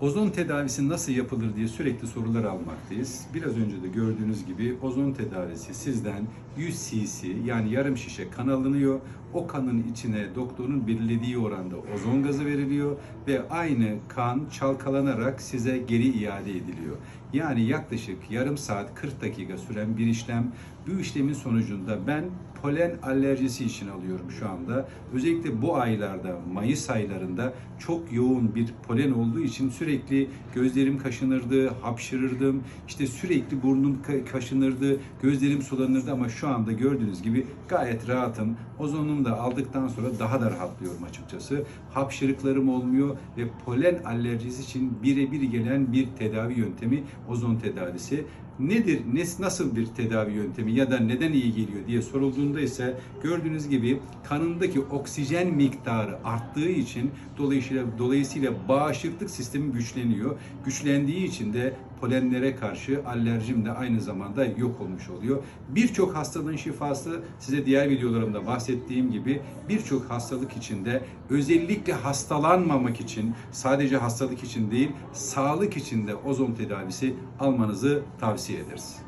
Ozon tedavisi nasıl yapılır diye sürekli sorular almaktayız. Biraz önce de gördüğünüz gibi ozon tedavisi sizden 100 cc yani yarım şişe kan alınıyor. O kanın içine doktorun belirlediği oranda ozon gazı veriliyor ve aynı kan çalkalanarak size geri iade ediliyor. Yani yaklaşık yarım saat 40 dakika süren bir işlem. Bu işlemin sonucunda ben polen alerjisi için alıyorum şu anda. Özellikle bu aylarda, Mayıs aylarında çok yoğun bir polen olduğu için sürekli gözlerim kaşınırdı, hapşırırdım. İşte sürekli burnum ka- kaşınırdı, gözlerim sulanırdı ama şu anda gördüğünüz gibi gayet rahatım. Ozonumu da aldıktan sonra daha da rahatlıyorum açıkçası. Hapşırıklarım olmuyor ve polen alerjisi için birebir gelen bir tedavi yöntemi ozon tedavisi. Nedir, ne- nasıl bir tedavi yöntemi ya da neden iyi geliyor diye sorulduğunda ise gördüğünüz gibi kanındaki oksijen miktarı arttığı için dolayısıyla dolayısıyla bağışıklık sistemi güçleniyor. Güçlendiği için de polenlere karşı alerjim de aynı zamanda yok olmuş oluyor. Birçok hastalığın şifası size diğer videolarımda bahsettiğim gibi birçok hastalık içinde özellikle hastalanmamak için sadece hastalık için değil sağlık için de ozon tedavisi almanızı tavsiye ederiz.